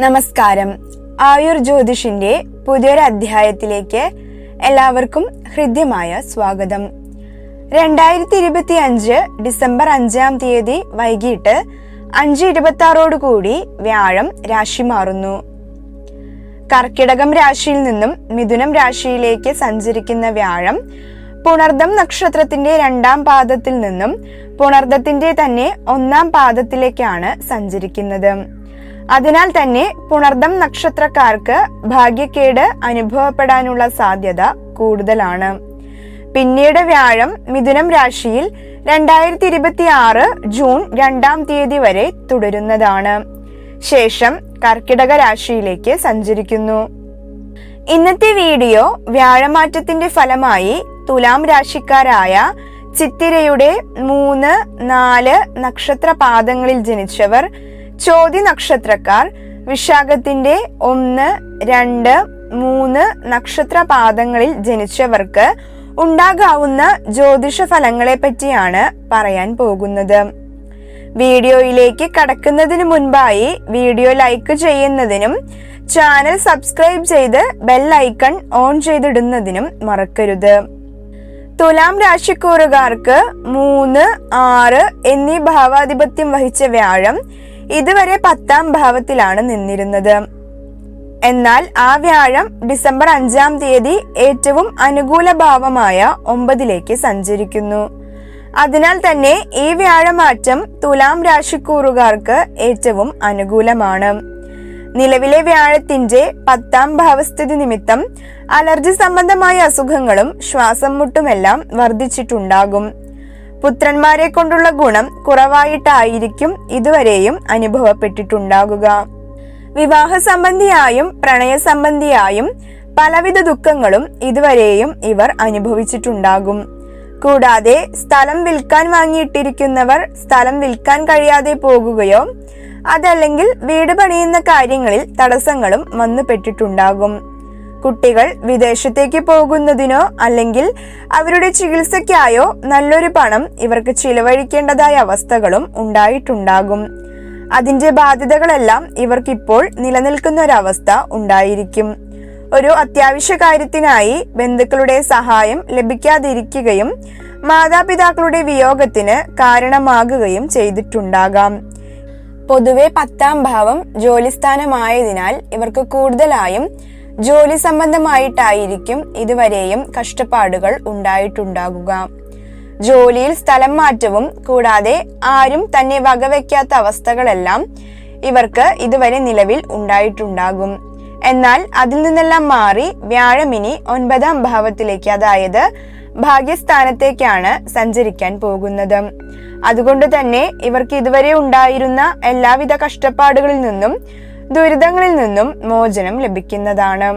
നമസ്കാരം. ആയുർ ജ്യോതിഷിന്റെ പുതിയൊരു അധ്യായത്തിലേക്ക് എല്ലാവർക്കും ഹൃദ്യമായ സ്വാഗതം. രണ്ടായിരത്തി ഇരുപത്തി അഞ്ച് ഡിസംബർ അഞ്ചാം തീയതി വൈകിട്ട് അഞ്ച് ഇരുപത്തി ആറോട് കൂടി വ്യാഴം രാശി മാറുന്നു. കർക്കിടകം രാശിയിൽ നിന്നും മിഥുനം രാശിയിലേക്ക് സഞ്ചരിക്കുന്ന വ്യാഴം പുണർദം നക്ഷത്രത്തിന്റെ രണ്ടാം പാദത്തിൽ നിന്നും പുണർദത്തിന്റെ തന്നെ ഒന്നാം പാദത്തിലേക്കാണ് സഞ്ചരിക്കുന്നത്. അതിനാൽ തന്നെ പുണർദം നക്ഷത്രക്കാർക്ക് ഭാഗ്യക്കേട് അനുഭവപ്പെടാനുള്ള സാധ്യത കൂടുതലാണ്. പിന്നീട് വ്യാഴം മിഥുനം രാശിയിൽ രണ്ടായിരത്തി ഇരുപത്തി ആറ് ജൂൺ രണ്ടാം തീയതി വരെ തുടരുന്നതാണ്. ശേഷം കർക്കിടക രാശിയിലേക്ക് സഞ്ചരിക്കുന്നു. ഇന്നത്തെ വീഡിയോ വ്യാഴമാറ്റത്തിന്റെ ഫലമായി തുലാം രാശിക്കാരായ ചിത്തിരയുടെ മൂന്ന് നാല് നക്ഷത്ര പാദങ്ങളിൽ ജനിച്ചവർ ചോതി നക്ഷത്രക്കാർ വിശാഖത്തിന്റെ ഒന്ന് രണ്ട് മൂന്ന് നക്ഷത്ര പാദങ്ങളിൽ ജനിച്ചവർക്ക് ഉണ്ടാകാവുന്ന ജ്യോതിഷ ഫലങ്ങളെ പറ്റിയാണ് പറയാൻ പോകുന്നത്. വീഡിയോയിലേക്ക് കടക്കുന്നതിന് മുൻപായി വീഡിയോ ലൈക്ക് ചെയ്യുന്നതിനും ചാനൽ സബ്സ്ക്രൈബ് ചെയ്ത് ബെൽ ഐക്കൺ ഓൺ ചെയ്തിടുന്നതിനും മറക്കരുത്. തുലാം രാശിക്കൂറുകാർക്ക് മൂന്ന് ആറ് എന്നീ ഭാവാധിപത്യം വഹിച്ച വ്യാഴം ഇതുവരെ പത്താം ഭാവത്തിലാണ് നിന്നിരുന്നത്. എന്നാൽ ആ വ്യാഴം ഡിസംബർ അഞ്ചാം തീയതി ഏറ്റവും അനുകൂല ഭാവമായ ഒമ്പതിലേക്ക് സഞ്ചരിക്കുന്നു. അതിനാൽ തന്നെ ഈ വ്യാഴമാറ്റം തുലാം രാശിക്കൂറുകാർക്ക് ഏറ്റവും അനുകൂലമാണ്. നിലവിലെ വ്യാഴത്തിന്റെ പത്താം ഭാവസ്ഥിതി നിമിത്തം അലർജി സംബന്ധമായ അസുഖങ്ങളും ശ്വാസം മുട്ടുമെല്ലാം വർദ്ധിച്ചിട്ടുണ്ടാകും. പുത്രന്മാരെ കൊണ്ടുള്ള ഗുണം കുറവായിട്ടായിരിക്കും ഇതുവരെയും അനുഭവപ്പെട്ടിട്ടുണ്ടാകുക. വിവാഹ സംബന്ധിയായും പ്രണയ സംബന്ധിയായും പലവിധ ദുഃഖങ്ങളും ഇതുവരെയും ഇവർ അനുഭവിച്ചിട്ടുണ്ടാകും. കൂടാതെ സ്ഥലം വിൽക്കാൻ വാങ്ങിയിട്ടിരിക്കുന്നവർ സ്ഥലം വിൽക്കാൻ കഴിയാതെ പോകുകയോ അതല്ലെങ്കിൽ വീട് പണിയുന്ന കാര്യങ്ങളിൽ തടസ്സങ്ങളും വന്നുപെട്ടിട്ടുണ്ടാകും കുട്ടികൾ വിദേശത്തേക്ക് പോകുന്നതിനോ അല്ലെങ്കിൽ അവരുടെ ചികിത്സയ്ക്കായോ നല്ലൊരു പണം ഇവർക്ക് ചിലവഴിക്കേണ്ടതായ അവസ്ഥകളും ഉണ്ടായിട്ടുണ്ടാകും. അതിന്റെ ബാധ്യതകളെല്ലാം ഇവർക്കിപ്പോൾ നിലനിൽക്കുന്ന ഒരവസ്ഥ ഉണ്ടായിരിക്കും. ഒരു അത്യാവശ്യ കാര്യത്തിനായി ബന്ധുക്കളുടെ സഹായം ലഭിക്കാതിരിക്കുകയും മാതാപിതാക്കളുടെ വിയോഗത്തിന് കാരണമാകുകയും ചെയ്തിട്ടുണ്ടാകാം. പൊതുവെ പത്താം ഭാവം ജോലിസ്ഥാനമായതിനാൽ ഇവർക്ക് കൂടുതലായും ജോലി സംബന്ധമായിട്ടായിരിക്കും ഇതുവരെയും കഷ്ടപ്പാടുകൾ ഉണ്ടായിട്ടുണ്ടാകുക. ജോലിയിൽ സ്ഥലം മാറ്റവും കൂടാതെ ആരും തന്നെ വകവെക്കാത്ത അവസ്ഥകളെല്ലാം ഇവർക്ക് ഇതുവരെ നിലവിൽ ഉണ്ടായിട്ടുണ്ടാകും. എന്നാൽ അതിൽ നിന്നെല്ലാം മാറി വ്യാഴമിനി ഒൻപതാം ഭാവത്തിലേക്ക് അതായത് ഭാഗ്യസ്ഥാനത്തേക്കാണ് സഞ്ചരിക്കാൻ പോകുന്നത്. അതുകൊണ്ട് തന്നെ ഇവർക്ക് ഇതുവരെ ഉണ്ടായിരുന്ന എല്ലാവിധ കഷ്ടപ്പാടുകളിൽ നിന്നും ദുരിതങ്ങളിൽ നിന്നും മോചനം ലഭിക്കുന്നതാണ്.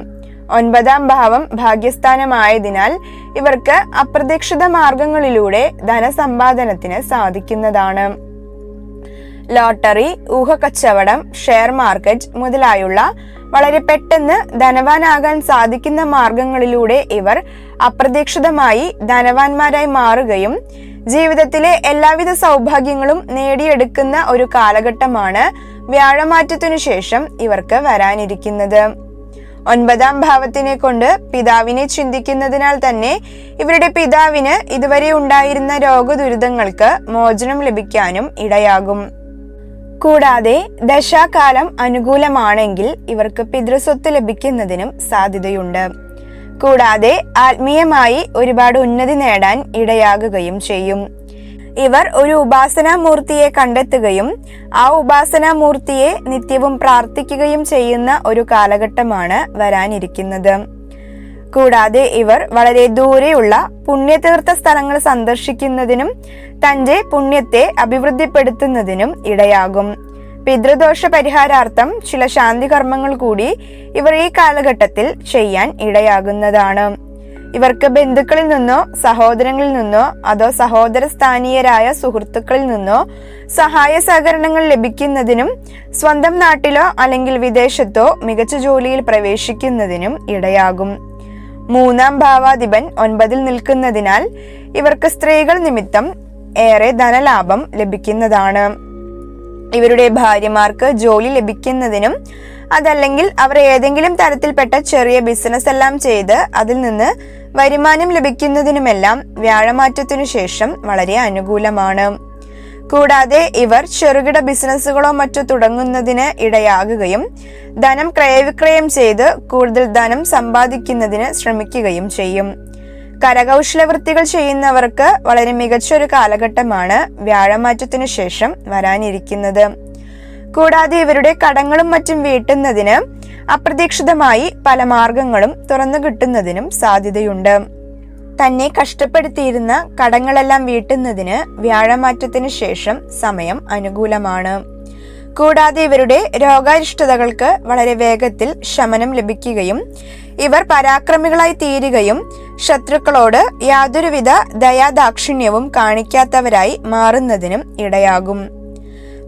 ഒൻപതാം ഭാവം ഭാഗ്യസ്ഥാനമായതിനാൽ ഇവർക്ക് അപ്രതീക്ഷിത മാർഗങ്ങളിലൂടെ ധനസമ്പാദനത്തിന് സാധിക്കുന്നതാണ്. ലോട്ടറി ഊഹക്കച്ചവടം ഷെയർ മാർക്കറ്റ് മുതലായുള്ള വളരെ പെട്ടെന്ന് ധനവാനാകാൻ സാധിക്കുന്ന മാർഗങ്ങളിലൂടെ ഇവർ അപ്രതീക്ഷിതമായി ധനവാന്മാരായി മാറുകയും ജീവിതത്തിലെ എല്ലാവിധ സൗഭാഗ്യങ്ങളും നേടിയെടുക്കുന്ന ഒരു കാലഘട്ടമാണ് വ്യാഴമാറ്റത്തിനു ശേഷം ഇവർക്ക് വരാനിരിക്കുന്നത്. ഒൻപതാം ഭാവത്തിനെ കൊണ്ട് പിതാവിനെ ചിന്തിക്കുന്നതിനാൽ തന്നെ ഇവരുടെ പിതാവിന് ഇതുവരെ ഉണ്ടായിരുന്ന രോഗദുരിതങ്ങൾക്ക് മോചനം ലഭിക്കാനും ഇടയാകും. കൂടാതെ ദശാകാലം അനുകൂലമാണെങ്കിൽ ഇവർക്ക് പിതൃസ്വത്ത് ലഭിക്കുന്നതിനും സാധ്യതയുണ്ട്. കൂടാതെ ആത്മീയമായി ഒരുപാട് ഉന്നതി നേടാൻ ഇടയാകുകയും ചെയ്യും. ഇവർ ഒരു ഉപാസനാമൂർത്തിയെ കണ്ടെത്തുകയും ആ ഉപാസനാമൂർത്തിയെ നിത്യവും പ്രാർത്ഥിക്കുകയും ചെയ്യുന്ന ഒരു കാലഘട്ടമാണ് വരാനിരിക്കുന്നത്. കൂടാതെ ഇവർ വളരെ ദൂരെയുള്ള പുണ്യതീർത്ഥ സ്ഥലങ്ങൾ സന്ദർശിക്കുന്നതിനും തന്റെ പുണ്യത്തെ അഭിവൃദ്ധിപ്പെടുത്തുന്നതിനും ഇടയാകും. പിതൃദോഷ പരിഹാരാർത്ഥം ചില ശാന്തി കർമ്മങ്ങൾ കൂടി ഇവർ ഈ കാലഘട്ടത്തിൽ ചെയ്യാൻ ഇടയാകുന്നതാണ്. ഇവർക്ക് ബന്ധുക്കളിൽ നിന്നോ സഹോദരങ്ങളിൽ നിന്നോ അതോ സഹോദര സ്ഥാനീയരായ സുഹൃത്തുക്കളിൽ നിന്നോ സഹായ സഹകരണങ്ങൾ ലഭിക്കുന്നതിനും സ്വന്തം നാട്ടിലോ അല്ലെങ്കിൽ വിദേശത്തോ മികച്ച ജോലിയിൽ പ്രവേശിക്കുന്നതിനും ഇടയാകും. മൂന്നാം ഭാവാധിപൻ ഒൻപതിൽ നിൽക്കുന്നതിനാൽ ഇവർക്ക് സ്ത്രീകൾ നിമിത്തം ഏറെ ധനലാഭം ലഭിക്കുന്നതാണ്. ഇവരുടെ ഭാര്യമാർക്ക് ജോലി ലഭിക്കുന്നതിനും അതല്ലെങ്കിൽ അവർ ഏതെങ്കിലും തരത്തിൽപ്പെട്ട ചെറിയ ബിസിനസ് എല്ലാം ചെയ്ത് അതിൽ നിന്ന് വരുമാനം ലഭിക്കുന്നതിനുമെല്ലാം വ്യാഴമാറ്റത്തിനു ശേഷം വളരെ അനുകൂലമാണ്. കൂടാതെ ഇവർ ചെറുകിട ബിസിനസ്സുകളോ മറ്റോ തുടങ്ങുന്നതിന് ഇടയാകുകയും ധനം ക്രയവിക്രയം ചെയ്ത് കൂടുതൽ ധനം സമ്പാദിക്കുന്നതിന് ശ്രമിക്കുകയും ചെയ്യും. കരകൗശല വൃത്തികൾ ചെയ്യുന്നവർക്ക് വളരെ മികച്ച ഒരു കാലഘട്ടമാണ് വ്യാഴമാറ്റത്തിനു ശേഷം വരാനിരിക്കുന്നത്. കൂടാതെ ഇവരുടെ കടങ്ങളും മറ്റും വീട്ടുന്നതിന് അപ്രതീക്ഷിതമായി പല മാർഗങ്ങളും തുറന്നു കിട്ടുന്നതിനും സാധ്യതയുണ്ട്. തന്നെ കഷ്ടപ്പെടുത്തിയിരുന്ന കടങ്ങളെല്ലാം വീട്ടുന്നതിന് വ്യാഴമാറ്റത്തിനു ശേഷം സമയം അനുകൂലമാണ്. കൂടാതെ ഇവരുടെ രോഗാരിഷ്ടതകൾക്ക് വളരെ വേഗത്തിൽ ശമനം ലഭിക്കുകയും ഇവർ പരാക്രമികളായി തീരുകയും ശത്രുക്കളോട് യാതൊരുവിധ ദയാദാക്ഷിണ്യവും കാണിക്കാത്തവരായി മാറുന്നതിനും ഇടയാകും.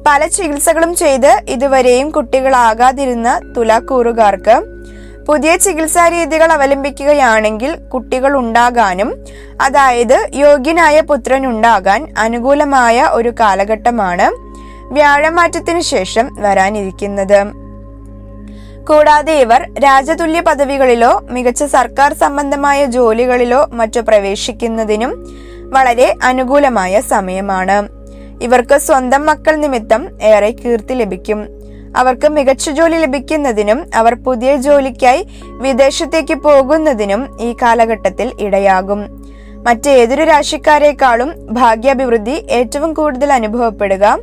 പല ചികിത്സകളും ചെയ്ത് ഇതുവരെയും കുട്ടികളാകാതിരുന്ന തുലാക്കൂറുകാർക്ക് പുതിയ ചികിത്സാ രീതികൾ അവലംബിക്കുകയാണെങ്കിൽ കുട്ടികൾ ഉണ്ടാകാനും അതായത് യോഗ്യനായ പുത്രൻ ഉണ്ടാകാൻ അനുകൂലമായ ഒരു കാലഘട്ടമാണ് വ്യാഴമാറ്റത്തിനു ശേഷം വരാനിരിക്കുന്നത്. കൂടാതെ ഇവർ രാജതുല്യ പദവികളിലോ മികച്ച സർക്കാർ സംബന്ധമായ ജോലികളിലോ മറ്റു പ്രവേശിക്കുന്നതിനും വളരെ അനുകൂലമായ സമയമാണ്. ഇവർക്ക് സ്വന്തം മക്കൾ നിമിത്തം ഏറെ കീർത്തി ലഭിക്കും. അവർക്ക് മികച്ച ജോലി ലഭിക്കുന്നതിനും അവർ പുതിയ ജോലിക്കായി വിദേശത്തേക്ക് പോകുന്നതിനും ഈ കാലഘട്ടത്തിൽ ഇടയാകും. മറ്റേതൊരു രാശിക്കാരെക്കാളും ഭാഗ്യാഭിവൃദ്ധി ഏറ്റവും കൂടുതൽ അനുഭവപ്പെടുക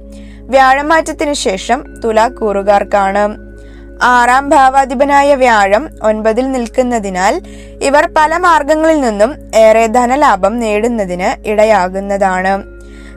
വ്യാഴമാറ്റത്തിനു ശേഷം തുലാ കൂറുകാർക്കാണ്. ആറാം ഭാവാധിപനായ വ്യാഴം ഒൻപതിൽ നിൽക്കുന്നതിനാൽ ഇവർ പല മാർഗങ്ങളിൽ നിന്നും ഏറെ ധനലാഭം നേടുന്നതിന് ഇടയാകുന്നതാണ്.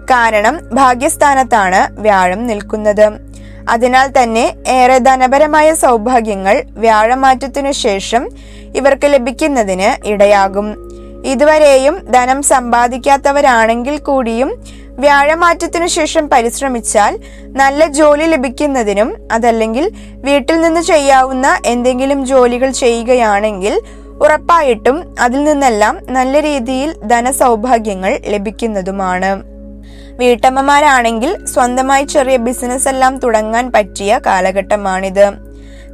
കാരണം ഭാഗ്യസ്ഥാനത്താണ് വ്യാഴം നിൽക്കുന്നത്. അതിനാൽ തന്നെ ഏറെ ധനപരമായ സൗഭാഗ്യങ്ങൾ വ്യാഴമാറ്റത്തിനു ശേഷം ഇവർക്ക് ലഭിക്കുന്നതിന് ഇടയാകും. ഇതുവരെയും ധനം സമ്പാദിക്കാത്തവരാണെങ്കിൽ കൂടിയും വ്യാഴമാറ്റത്തിനു ശേഷം പരിശ്രമിച്ചാൽ നല്ല ജോലി ലഭിക്കുന്നതിനും അതല്ലെങ്കിൽ വീട്ടിൽ നിന്ന് ചെയ്യാവുന്ന എന്തെങ്കിലും ജോലികൾ ചെയ്യുകയാണെങ്കിൽ ഉറപ്പായിട്ടും അതിൽ നിന്നെല്ലാം നല്ല രീതിയിൽ ധനസൗഭാഗ്യങ്ങൾ ലഭിക്കുന്നതുമാണ്. വീട്ടമ്മമാരാണെങ്കിൽ സ്വന്തമായി ചെറിയ ബിസിനസ് എല്ലാം തുടങ്ങാൻ പറ്റിയ കാലഘട്ടമാണിത്.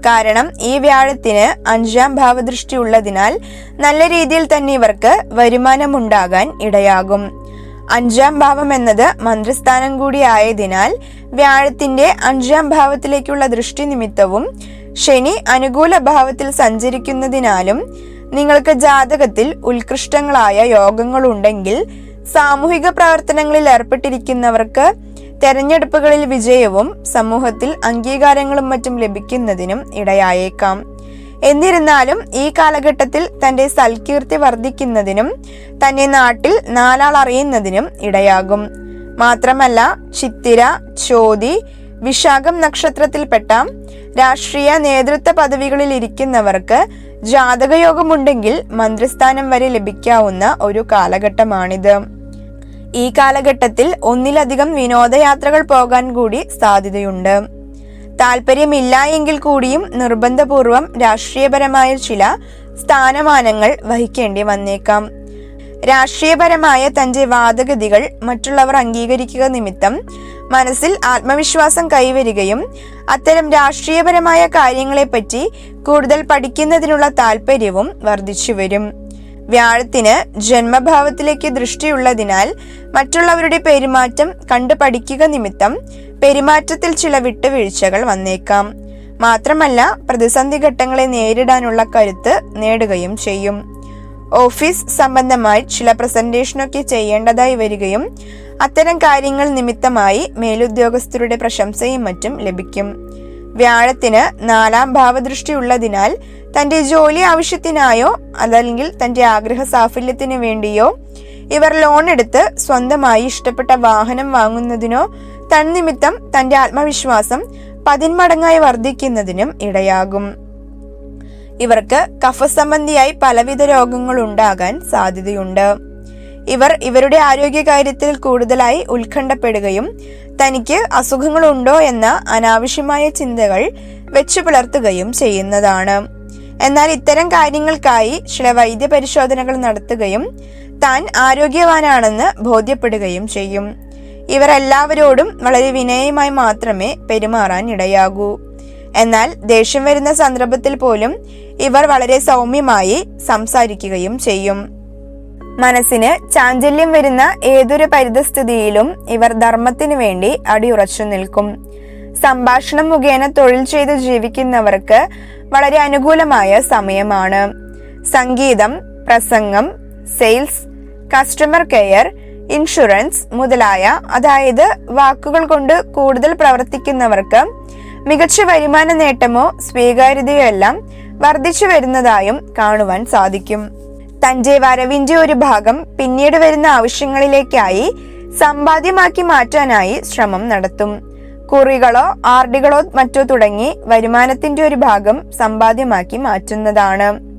കാരണം ഈ വ്യാഴത്തിന് അഞ്ചാം ഭാവദൃഷ്ടി ഉള്ളതിനാൽ നല്ല രീതിയിൽ തന്നെ ഇവർക്ക് വരുമാനമുണ്ടാകാൻ ഇടയാകും. അഞ്ചാം ഭാവം എന്നത് മന്ത്രിസ്ഥാനം കൂടി ആയതിനാൽ വ്യാഴത്തിന്റെ അഞ്ചാം ഭാവത്തിലേക്കുള്ള ദൃഷ്ടി നിമിത്തവും ശനി അനുകൂല ഭാവത്തിൽ സഞ്ചരിക്കുന്നതിനാലും നിങ്ങൾക്ക് ജാതകത്തിൽ ഉത്കൃഷ്ടങ്ങളായ യോഗങ്ങളുണ്ടെങ്കിൽ സാമൂഹിക പ്രവർത്തനങ്ങളിൽ ഏർപ്പെട്ടിരിക്കുന്നവർക്ക് തെരഞ്ഞെടുപ്പുകളിൽ വിജയവും സമൂഹത്തിൽ അംഗീകാരങ്ങളും മറ്റും ലഭിക്കുന്നതിനും ഇടയായേക്കാം. എന്നിരുന്നാലും ഈ കാലഘട്ടത്തിൽ തന്റെ സൽകീർത്തി വർദ്ധിക്കുന്നതിനും തന്നെ നാട്ടിൽ നാലാൾ അറിയുന്നതിനും ഇടയാകും. മാത്രമല്ല ചിത്തിര ചോതി വിശാഖം നക്ഷത്രത്തിൽപ്പെട്ട രാഷ്ട്രീയ നേതൃത്വ പദവികളിൽ ഇരിക്കുന്നവർക്ക് ജാതകയോഗമുണ്ടെങ്കിൽ മന്ത്രിസ്ഥാനം വരെ ലഭിക്കാവുന്ന ഒരു കാലഘട്ടമാണിത്. ഈ കാലഘട്ടത്തിൽ ഒന്നിലധികം വിനോദയാത്രകൾ പോകാൻ കൂടി സാധ്യതയുണ്ട്. താല്പര്യമില്ല എങ്കിൽ കൂടിയും നിർബന്ധപൂർവം രാഷ്ട്രീയപരമായ ചില സ്ഥാനമാനങ്ങൾ വഹിക്കേണ്ടി വന്നേക്കാം. രാഷ്ട്രീയപരമായ തന്റെ വാദഗതികൾ മറ്റുള്ളവർ അംഗീകരിക്കുക നിമിത്തം മനസ്സിൽ ആത്മവിശ്വാസം കൈവരികയും അത്തരം രാഷ്ട്രീയപരമായ കാര്യങ്ങളെപ്പറ്റി കൂടുതൽ പഠിക്കുന്നതിനുള്ള താല്പര്യവും വർദ്ധിച്ചു വരും. വ്യാഴത്തിന് ജന്മഭാവത്തിലേക്ക് ദൃഷ്ടിയുള്ളതിനാൽ മറ്റുള്ളവരുടെ പെരുമാറ്റം കണ്ടു പഠിക്കുക നിമിത്തം പെരുമാറ്റത്തിൽ ചില വിട്ടുവീഴ്ചകൾ വന്നേക്കാം. മാത്രമല്ല പ്രതിസന്ധി ഘട്ടങ്ങളെ നേരിടാനുള്ള കരുത്ത് നേടുകയും ചെയ്യും. ഓഫീസ് സംബന്ധമായി ചില പ്രസന്റേഷനൊക്കെ ചെയ്യേണ്ടതായി വരികയും അത്തരം കാര്യങ്ങൾ നിമിത്തമായി മേലുദ്യോഗസ്ഥരുടെ പ്രശംസയും മറ്റും ലഭിക്കും. വ്യാഴത്തിന് നാലാം ഭാവദൃഷ്ടി ഉള്ളതിനാൽ തന്റെ ജോലി ആവശ്യത്തിനായോ അതല്ലെങ്കിൽ തന്റെ ആഗ്രഹ സാഫല്യത്തിന് വേണ്ടിയോ ഇവർ ലോൺ എടുത്ത് സ്വന്തമായി ഇഷ്ടപ്പെട്ട വാഹനം വാങ്ങുന്നതിനോ തന്നിമിത്തം തന്റെ ആത്മവിശ്വാസം പതിന്മടങ്ങായി വർദ്ധിക്കുന്നതിനും ഇടയാകും. ഇവർക്ക് കഫ സംബന്ധിയായി പലവിധ രോഗങ്ങൾ ഉണ്ടാകാൻ സാധ്യതയുണ്ട്. ഇവർ ഇവരുടെ ആരോഗ്യകാര്യത്തിൽ കൂടുതലായി ഉത്കണ്ഠപ്പെടുകയും തനിക്ക് അസുഖങ്ങളുണ്ടോ എന്ന അനാവശ്യമായ ചിന്തകൾ വെച്ചു പുലർത്തുകയും ചെയ്യുന്നതാണ്. എന്നാൽ ഇത്തരം കാര്യങ്ങൾക്കായി ചില വൈദ്യ പരിശോധനകൾ നടത്തുകയും താൻ ആരോഗ്യവാനാണെന്ന് ബോധ്യപ്പെടുകയും ചെയ്യും. ഇവർ എല്ലാവരോടും വളരെ വിനയമായി മാത്രമേ പെരുമാറാൻ ഇടയാകൂ. എന്നാൽ ദേഷ്യം വരുന്ന സന്ദർഭത്തിൽ പോലും ഇവർ വളരെ സൗമ്യമായി സംസാരിക്കുകയും ചെയ്യും. മനസ്സിന് ചാഞ്ചല്യം വരുന്ന ഏതൊരു പരിതസ്ഥിതിയിലും ഇവർ ധർമ്മത്തിനു വേണ്ടി അടിയുറച്ചു നിൽക്കും. സംഭാഷണം മുഖേന തൊഴിൽ ചെയ്ത് ജീവിക്കുന്നവർക്ക് വളരെ അനുകൂലമായ സമയമാണ്. സംഗീതം പ്രസംഗം സെയിൽസ് കസ്റ്റമർ കെയർ ഇൻഷുറൻസ് മുതലായ അതായത് വാക്കുകൾ കൊണ്ട് കൂടുതൽ പ്രവർത്തിക്കുന്നവർക്ക് മികച്ച വരുമാന നേട്ടമോ സ്വീകാര്യതയോ എല്ലാം വർദ്ധിച്ചു വരുന്നതായും കാണുവാൻ സാധിക്കും. തന്റെ വരവിന്റെ ഒരു ഭാഗം പിന്നീട് വരുന്ന ആവശ്യങ്ങളിലേക്കായി സമ്പാദ്യമാക്കി മാറ്റാനായി ശ്രമം നടത്തും. കുറികളോ ആർഡികളോ മറ്റോ തുടങ്ങി വരുമാനത്തിന്റെ ഒരു ഭാഗം സമ്പാദ്യമാക്കി മാറ്റുന്നതാണ്.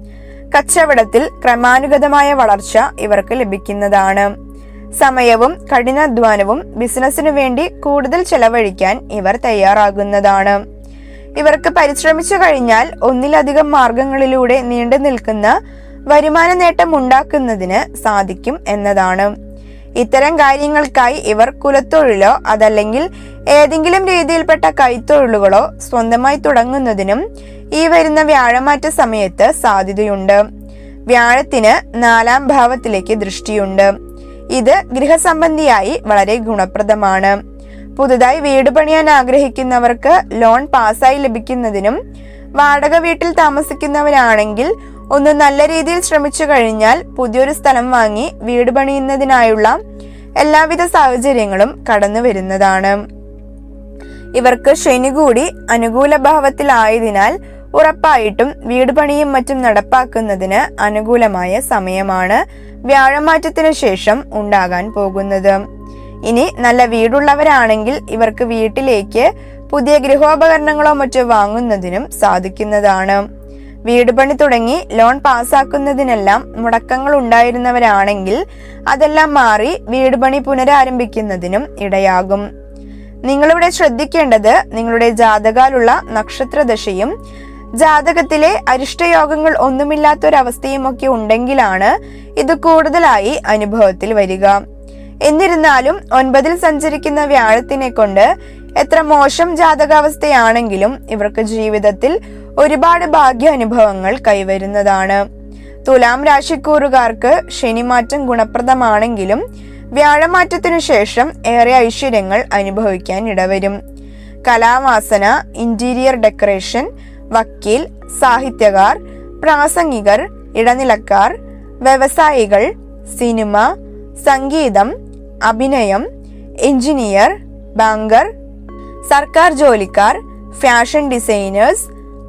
കച്ചവടത്തിൽ ക്രമാനുഗതമായ വളർച്ച ഇവർക്ക് ലഭിക്കുന്നതാണ്. സമയവും കഠിനാധ്വാനവും ബിസിനസ്സിനു വേണ്ടി കൂടുതൽ ചെലവഴിക്കാൻ ഇവർ തയ്യാറാകുന്നതാണ്. ഇവർക്ക് പരിശ്രമിച്ചു കഴിഞ്ഞാൽ ഒന്നിലധികം മാർഗങ്ങളിലൂടെ നീണ്ടു നിൽക്കുന്ന വരുമാന നേട്ടം ഉണ്ടാക്കുന്നതിന് സാധിക്കും എന്നതാണ്. ഇത്തരം കാര്യങ്ങൾക്കായി ഇവർ കുലത്തൊഴിലോ അതല്ലെങ്കിൽ ഏതെങ്കിലും രീതിയിൽപ്പെട്ട കൈത്തൊഴിലുകളോ സ്വന്തമായി തുടങ്ങുന്നതിനും ഈ വരുന്ന വ്യാഴമാറ്റ സമയത്ത് സാധ്യതയുണ്ട്. വ്യാഴത്തിന് നാലാം ഭാവത്തിലേക്ക് ദൃഷ്ടിയുണ്ട്. ഇത് ഗൃഹസംബന്ധിയായി വളരെ ഗുണപ്രദമാണ്. പുതുതായി വീട് പണിയാൻ ആഗ്രഹിക്കുന്നവർക്ക് ലോൺ പാസ്സായി ലഭിക്കുന്നതിനും വാടക വീട്ടിൽ താമസിക്കുന്നവരാണെങ്കിൽ ഒന്ന് നല്ല രീതിയിൽ ശ്രമിച്ചു കഴിഞ്ഞാൽ പുതിയൊരു സ്ഥലം വാങ്ങി വീട് പണിയുന്നതിനായുള്ള എല്ലാവിധ സാഹചര്യങ്ങളും കടന്നു വരുന്നതാണ്. ഇവർക്ക് ശനി കൂടി അനുകൂല ഭാവത്തിലായതിനാൽ ഉറപ്പായിട്ടും വീട് പണിയും മറ്റും നടപ്പാക്കുന്നതിന് അനുകൂലമായ സമയമാണ് വ്യാഴമാറ്റത്തിനു ശേഷം ഉണ്ടാകാൻ പോകുന്നത്. ഇനി നല്ല വീടുള്ളവരാണെങ്കിൽ ഇവർക്ക് വീട്ടിലേക്ക് പുതിയ ഗൃഹോപകരണങ്ങളോ മറ്റോ വാങ്ങുന്നതിനും സാധിക്കുന്നതാണ്. വീട് പണി തുടങ്ങി ലോൺ പാസ്സാക്കുന്നതിനെല്ലാം മുടക്കങ്ങൾ ഉണ്ടായിരുന്നവരാണെങ്കിൽ അതെല്ലാം മാറി വീട് പണി പുനരാരംഭിക്കുന്നതിനും ഇടയാകും. നിങ്ങളിവിടെ ശ്രദ്ധിക്കേണ്ടത് നിങ്ങളുടെ ജാതകാലുള്ള നക്ഷത്രദശയും ജാതകത്തിലെ അരിഷ്ടയോഗങ്ങൾ ഒന്നുമില്ലാത്തൊരവസ്ഥയും ഒക്കെ ഉണ്ടെങ്കിലാണ് ഇത് കൂടുതലായി അനുഭവത്തിൽ വരിക. എന്നിരുന്നാലും ഒൻപതിൽ സഞ്ചരിക്കുന്ന വ്യാഴത്തിനെ കൊണ്ട് എത്ര മോശം ജാതകാവസ്ഥയാണെങ്കിലും ഇവർക്ക് ജീവിതത്തിൽ ഒരുപാട് ഭാഗ്യ അനുഭവങ്ങൾ കൈവരുന്നതാണ്. തുലാം രാശിക്കൂറുകാർക്ക് ശനിമാറ്റം ഗുണപ്രദമാണെങ്കിലും വ്യാഴമാറ്റത്തിനു ശേഷം ഏറെ ഐശ്വര്യങ്ങൾ അനുഭവിക്കാൻ ഇടവരും. കലാവാസന ഇന്റീരിയർ ഡെക്കറേഷൻ വക്കീൽ സാഹിത്യകാർ പ്രാസംഗികർ ഇടനിലക്കാർ വ്യവസായികൾ സിനിമ സംഗീതം അഭിനയം എഞ്ചിനീയർ ബാങ്കർ സർക്കാർ ജോലിക്കാർ ഫാഷൻ ഡിസൈനേഴ്സ്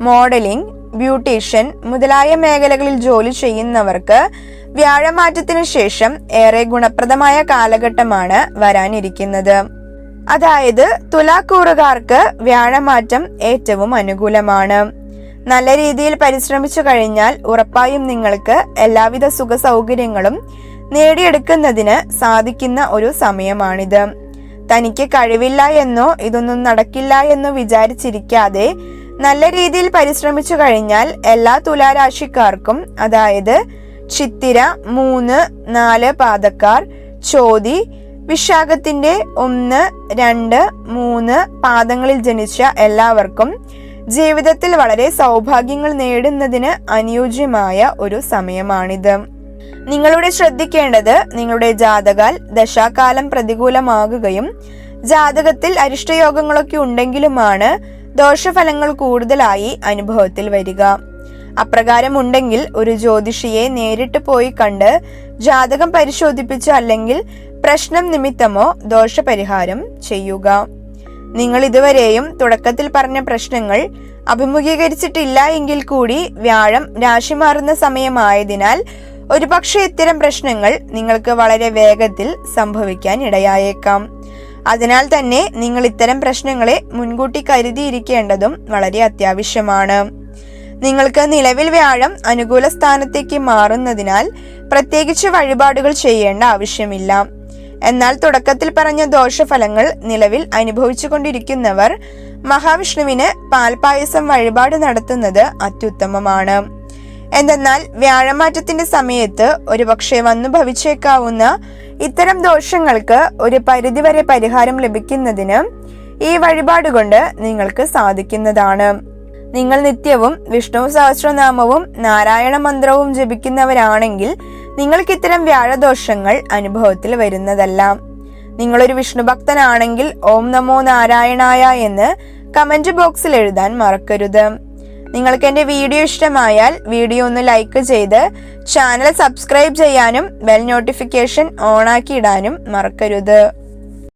മോഡലിംഗ് ബ്യൂട്ടീഷ്യൻ മുതലായ മേഖലകളിൽ ജോലി ചെയ്യുന്നവർക്ക് വ്യാഴമാറ്റത്തിനു ശേഷം ഏറെ ഗുണപ്രദമായ കാലഘട്ടമാണ് വരാനിരിക്കുന്നത്. അതായത് തുലാക്കൂറുകാർക്ക് വ്യാഴമാറ്റം ഏറ്റവും അനുകൂലമാണ്. നല്ല രീതിയിൽ പരിശ്രമിച്ചു കഴിഞ്ഞാൽ ഉറപ്പായും നിങ്ങൾക്ക് എല്ലാവിധ സുഖ സൗകര്യങ്ങളും നേടിയെടുക്കുന്നതിന് സാധിക്കുന്ന ഒരു സമയമാണിത്. തനിക്ക് കഴിവില്ല എന്നോ ഇതൊന്നും നടക്കില്ല എന്നോ വിചാരിച്ചിരിക്കാതെ നല്ല രീതിയിൽ പരിശ്രമിച്ചു കഴിഞ്ഞാൽ എല്ലാ തുലാരാശിക്കാർക്കും അതായത് ചിത്തിര മൂന്ന് നാല് പാതക്കാർ ചോതി വിശാഖത്തിന്റെ ഒന്ന് രണ്ട് മൂന്ന് പാദങ്ങളിൽ ജനിച്ച എല്ലാവർക്കും ജീവിതത്തിൽ വളരെ സൗഭാഗ്യങ്ങൾ നേടുന്നതിന് അനുയോജ്യമായ ഒരു സമയമാണിത്. നിങ്ങളുടെ ശ്രദ്ധിക്കേണ്ടത് നിങ്ങളുടെ ജാതകാൽ ദശാകാലം പ്രതികൂലമാകുകയും ജാതകത്തിൽ അരിഷ്ടയോഗങ്ങളൊക്കെ ഉണ്ടെങ്കിലുമാണ് ദോഷഫലങ്ങൾ കൂടുതലായി അനുഭവത്തിൽ വരിക. അപ്രകാരം ഉണ്ടെങ്കിൽ ഒരു ജ്യോതിഷിയെ നേരിട്ട് പോയി കണ്ട് ജാതകം പരിശോധിപ്പിച്ച് അല്ലെങ്കിൽ പ്രശ്നം നിമിത്തമോ ദോഷപരിഹാരം ചെയ്യുക. നിങ്ങൾ ഇതുവരെയും തുടക്കത്തിൽ പറഞ്ഞ പ്രശ്നങ്ങൾ അഭിമുഖീകരിച്ചിട്ടില്ല എങ്കിൽ കൂടി വ്യാഴം രാശി മാറുന്ന സമയമായതിനാൽ ഒരുപക്ഷെ ഇത്തരം പ്രശ്നങ്ങൾ നിങ്ങൾക്ക് വളരെ വേഗത്തിൽ സംഭവിക്കാൻ ഇടയായേക്കാം. അതിനാൽ തന്നെ നിങ്ങൾ ഇത്തരം പ്രശ്നങ്ങളെ മുൻകൂട്ടി കരുതിയിരിക്കേണ്ടതും വളരെ അത്യാവശ്യമാണ്. നിങ്ങൾക്ക് നിലവിൽ വ്യാഴം അനുകൂല സ്ഥാനത്തേക്ക് മാറുന്നതിനാൽ പ്രത്യേകിച്ച് വഴിപാടുകൾ ചെയ്യേണ്ട ആവശ്യമില്ല. എന്നാൽ തുടക്കത്തിൽ പറഞ്ഞ ദോഷഫലങ്ങൾ നിലവിൽ അനുഭവിച്ചുകൊണ്ടിരിക്കുന്നവർ മഹാവിഷ്ണുവിന് പാൽപായസം വഴിപാട് നടത്തുന്നത് അത്യുത്തമമാണ്. എന്തെന്നാൽ വ്യാഴമാറ്റത്തിന്റെ സമയത്ത് ഒരുപക്ഷെ വന്നു ഭവിച്ചേക്കാവുന്ന ഇത്തരം ദോഷങ്ങൾക്ക് ഒരു പരിധിവരെ പരിഹാരം ലഭിക്കുന്നതിന് ഈ വഴിപാട് കൊണ്ട് നിങ്ങൾക്ക് സാധിക്കുന്നതാണ്. നിങ്ങൾ നിത്യവും വിഷ്ണു സഹസ്രനാമവും നാരായണ മന്ത്രവും ജപിക്കുന്നവരാണെങ്കിൽ നിങ്ങൾക്ക് ഇത്തരം വ്യാഴദോഷങ്ങൾ അനുഭവത്തിൽ വരുന്നതല്ല. നിങ്ങളൊരു വിഷ്ണുഭക്തനാണെങ്കിൽ ഓം നമോ നാരായണായ എന്ന് കമന്റ് ബോക്സിൽ എഴുതാൻ മറക്കരുത്. നിങ്ങൾക്ക് എന്റെ വീഡിയോ ഇഷ്ടമായാൽ വീഡിയോ ഒന്ന് ലൈക്ക് ചെയ്ത് ചാനൽ സബ്സ്ക്രൈബ് ചെയ്യാനും ബെൽ നോട്ടിഫിക്കേഷൻ ഓണാക്കി ഇടാനും മറക്കരുത്.